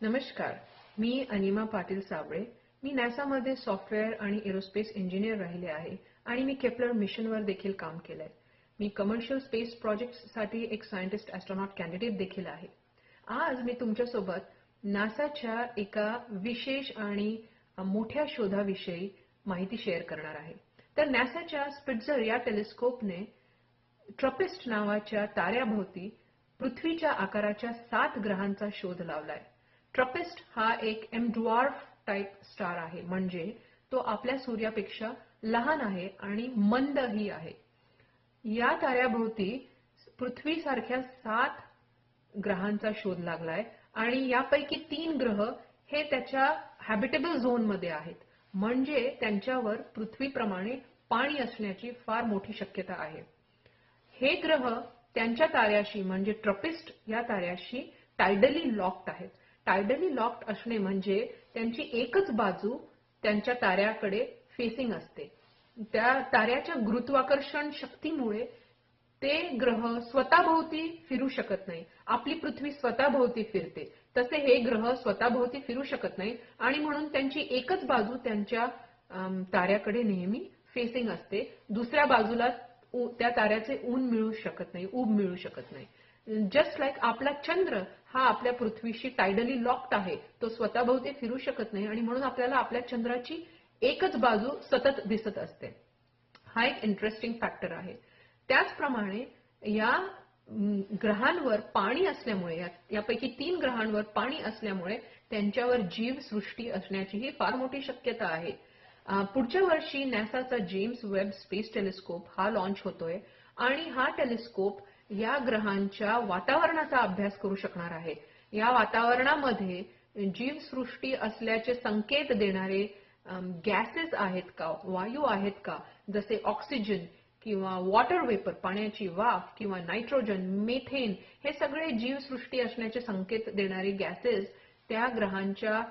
नमस्कार. मी अनिमा पाटील साबळे. मी नॅसामध्ये सॉफ्टवेअर आणि एरोस्पेस इंजिनियर राहिले आहे आणि मी केपलर मिशनवर देखील काम केलंय. मी कमर्शियल स्पेस प्रोजेक्टसाठी एक सायंटिस्ट ॲस्ट्रॉनॉट कॅन्डिडेट देखील आहे. आज मी तुमच्यासोबत नासाच्या एका विशेष आणि मोठ्या शोधाविषयी माहिती शेअर करणार आहे. तर नासाच्या स्पिट्झर या टेलिस्कोपने ट्रपिस्ट नावाच्या ताऱ्याभोवती पृथ्वीच्या आकाराच्या सात ग्रहांचा शोध लावलाय. ट्रपिस्ट हा एक एम टाईप स्टार आहे. म्हणजे तो आपल्या सूर्यापेक्षा लहान आहे आणि मंदही आहे. या ताऱ्याभोवती पृथ्वीसारख्या सात ग्रहांचा शोध लागलाय आणि यापैकी तीन ग्रह हे त्याच्या हॅबिटेबल झोनमध्ये आहेत. म्हणजे त्यांच्यावर पृथ्वीप्रमाणे पाणी असण्याची फार मोठी शक्यता आहे. हे ग्रह त्यांच्या ताऱ्याशी म्हणजे ट्रपिस्ट या ताऱ्याशी टायडली लॉक्ड आहेत. टायडली लॉक्ड असणे म्हणजे त्यांची एकच बाजू त्यांच्या ताऱ्याकडे फेसिंग असते. त्या ताऱ्याच्या गुरुत्वाकर्षण शक्तीमुळे ते ग्रह स्वतःभोवती फिरू शकत नाही. आपली पृथ्वी स्वतःभोवती फिरते. तसे हे ग्रह स्वतःभोवती फिरू शकत नाही आणि म्हणून त्यांची एकच बाजू त्यांच्या ताऱ्याकडे नेहमी फेसिंग असते. दुसऱ्या बाजूला त्या ताऱ्याचे ऊन मिळू शकत नाही ऊब मिळू शकत नाही. जस्ट लाईक आपला चंद्र हा आपल्या पृथ्वीशी टायडली लॉक्ड आहे तो स्वतःभोवती फिरू शकत नाही आणि म्हणून आपल्याला आपल्या चंद्राची एकच बाजू सतत दिसत असते. हा एक इंटरेस्टिंग फॅक्टर आहे. त्याचप्रमाणे या ग्रहांवर पाणी असल्यामुळे यापैकी तीन ग्रहांवर पाणी असल्यामुळे त्यांच्यावर जीवसृष्टी असण्याचीही फार मोठी शक्यता आहे. पुढच्या वर्षी नॅसाचा जेम्स वेब स्पेस टेलिस्कोप हा लॉन्च होतोय आणि हा टेलिस्कोप या ग्रहांच्या वातावरणाचा अभ्यास करू शकणार आहे. या वातावरणामध्ये जीवसृष्टी असल्याचे संकेत देणारे गॅसेस आहेत का वायू आहेत का जसे ऑक्सिजन किंवा वॉटर वेपर पाण्याची वाफ किंवा नायट्रोजन मेथेन हे सगळे जीवसृष्टी असण्याचे संकेत देणारे गॅसेस त्या ग्रहांच्या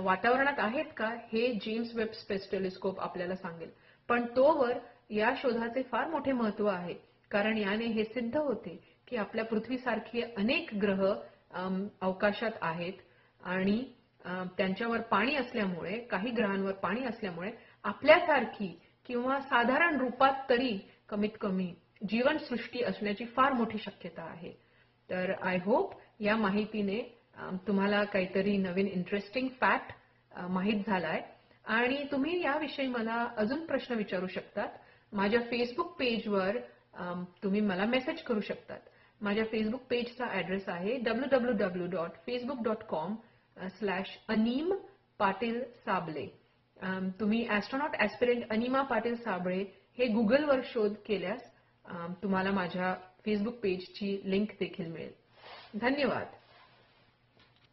वातावरणात आहेत का हे जेम्स वेब स्पेस टेलिस्कोप आपल्याला सांगेल. पण तोवर या शोधाचे फार मोठे महत्त्व आहे. कारण याने हे सिद्ध होते की आपल्या पृथ्वीसारखे अनेक ग्रह अवकाशात आहेत आणि त्यांच्यावर पाणी असल्यामुळे काही ग्रहांवर पाणी असल्यामुळे आपल्यासारखी किंवा साधारण रूपात तरी कमीत कमी जीवनसृष्टी असण्याची फार मोठी शक्यता आहे. तर आय होप या माहितीने तुम्हाला काहीतरी नवीन इंटरेस्टिंग फॅक्ट माहीत झालाय. आणि तुम्ही याविषयी मला अजून प्रश्न विचारू शकतात. माझ्या फेसबुक पेजवर तुम्ही मला मेसेज करू शकतात. माझ्या फेसबुक पेजचा ऍड्रेस आहे W W W dot Facebook dot com slash Anim Patil Sable. तुम्ही ॲस्ट्रॉनॉट ॲस्पिरंट अनिमा पाटील साबळे हे गुगलवर शोध केल्यास तुम्हाला माझ्या फेसबुक पेजची लिंक देखील मिळेल. धन्यवाद.